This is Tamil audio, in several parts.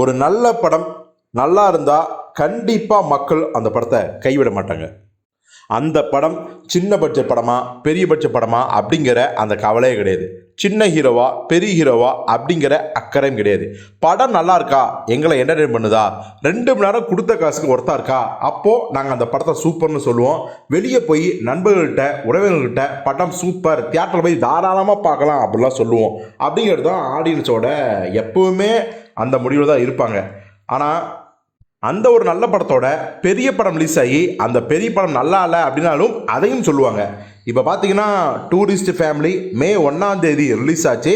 ஒரு நல்ல படம் நல்லா இருந்தால் கண்டிப்பாக மக்கள் அந்த படத்தை கைவிட மாட்டாங்க. அந்த படம் சின்ன பட்ஜெட் படமா பெரிய பட்ஜெட் படமா அப்படிங்கிற அந்த கவலையே கிடையாது. சின்ன ஹீரோவா பெரிய ஹீரோவா அப்படிங்கிற அக்கறையும் கிடையாது. படம் நல்லா இருக்கா? எங்களை என்டர்டெயின் பண்ணுதா? ரெண்டு மணி நேரம் கொடுத்த காசுக்கு ஒருத்தா இருக்கா? அப்போது நாங்கள் அந்த படத்தை சூப்பர்னு சொல்லுவோம். வெளியே போய் நண்பர்கள்கிட்ட உறவினர்கள்கிட்ட படம் சூப்பர் தியேட்டரில் போய் தாராளமாக பார்க்கலாம் அப்படிலாம் சொல்லுவோம். அப்படிங்கிறது தான் ஆடியன்ஸோட எப்போவுமே அந்த முடிவில் தான் இருப்பாங்க. ஆனால் அந்த ஒரு நல்ல படத்தோட பெரிய படம் ரிலீஸ் ஆகி அந்த பெரிய படம் நல்லா இல்லை அப்படின்னாலும் அதையும் சொல்லுவாங்க. இப்போ பார்த்தீங்கன்னா டூரிஸ்ட் ஃபேமிலி மே ஒன்றாம் தேதி ரிலீஸ் ஆச்சு.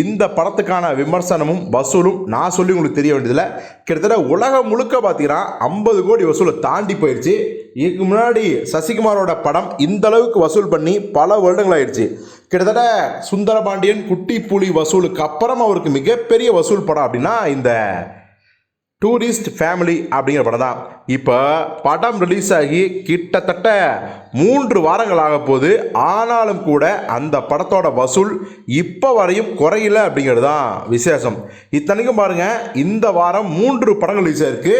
இந்த படத்துக்கான விமர்சனமும் வசூலும் நான் சொல்லி உங்களுக்கு தெரிய வேண்டியதில்லை. கிட்டத்தட்ட உலகம் முழுக்க பார்த்தீங்கன்னா ஐம்பது கோடி வசூலை தாண்டி போயிடுச்சு இதுக்கு முன்னாடி சசிகுமாரோட படம் இந்த அளவுக்கு வசூல் பண்ணி பல வருடங்கள் ஆயிடுச்சு. கிட்டத்தட்ட சுந்தரபாண்டியன் குட்டி புலி வசூலுக்கு அப்புறம் அவருக்கு மிகப்பெரிய வசூல் படம் அப்படின்னா இந்த டூரிஸ்ட் ஃபேமிலி அப்படிங்கிற படம் தான். இப்போ படம் ரிலீஸ் ஆகி கிட்டத்தட்ட மூன்று வாரங்கள் ஆக போகுது. ஆனாலும் கூட அந்த படத்தோட வசூல் இப்போ வரையும் குறையில அப்படிங்கிறது தான் விசேஷம். இத்தனைக்கும் பாருங்கள் இந்த வாரம் மூன்று படங்கள் ரிலீஸ் ஆயிருக்கு.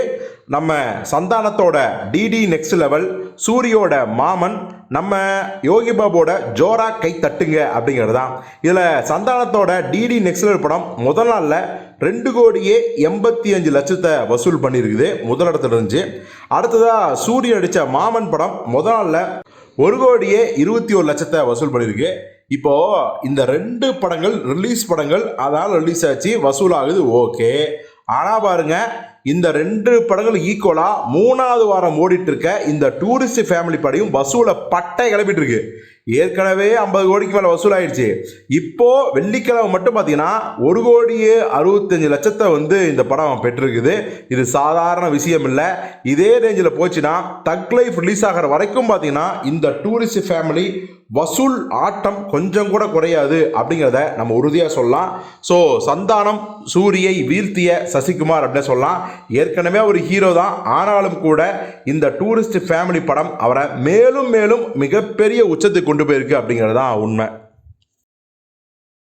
நம்ம சந்தானத்தோட டிடி நெக்ஸ்ட் லெவல் சூரியோட மாமன் நம்ம யோகி பாபோட ஜோரா கை தட்டுங்க அப்படிங்கிறது தான் இதில் சந்தானத்தோட டிடி நெக்ஸ்ட் படம் முதல் நாளில் ரெண்டு கோடியே எண்பத்தி அஞ்சு லட்சத்தை வசூல் பண்ணியிருக்குது முதல் இடத்துல இருந்துச்சு அடுத்ததாக சூரிய அடித்த மாமன் படம் முதல் நாளில் ஒரு கோடியே இருபத்தி ஒரு லட்சத்தை வசூல் பண்ணியிருக்கு. இப்போது இந்த ரெண்டு படங்கள் ரிலீஸ் படங்கள் அதனால் ரிலீஸ் ஆச்சு வசூல் ஆகுது ஓகே ஆனால் பாருங்க இந்த ரெண்டு படங்கள் ஈக்குவலாக மூணாவது வாரம் ஓடிட்டு இருக்க இந்த டூரிஸ்ட் ஃபேமிலி படையும் வசூலை பட்டை கிளப்பிட்டு இருக்கு ஏற்கனவே ஐம்பது கோடிக்கு மேலே வசூல் ஆயிடுச்சு இப்போ வெள்ளிக்கிழமை மட்டும் பார்த்தீங்கன்னா ஒரு கோடியே அறுபத்தஞ்சு லட்சத்தை வந்து இந்த படம் பெற்றிருக்குது. இது சாதாரண விஷயம் இல்லை. இதே ரேஞ்சில் போச்சுன்னா தக் லைஃப் ரிலீஸ் ஆகிற வரைக்கும் பார்த்தீங்கன்னா இந்த டூரிஸ்ட் ஃபேமிலி வசூல் ஆட்டம் கொஞ்சம் கூட குறையாது அப்படிங்கிறத நம்ம உறுதியாக சொல்லலாம். ஸோ சந்தானம் சூரியை வீழ்த்திய சசிகுமார் அப்படின்னு சொல்லலாம். ஏற்கனவே ஒரு ஹீரோ தான். ஆனாலும் கூட இந்த டூரிஸ்ட் ஃபேமிலி படம் அவரை மேலும் மேலும் மிகப்பெரிய உச்சத்துக்கு கொண்டு போயிருக்கு அப்படிங்கிறது தான் உண்மை.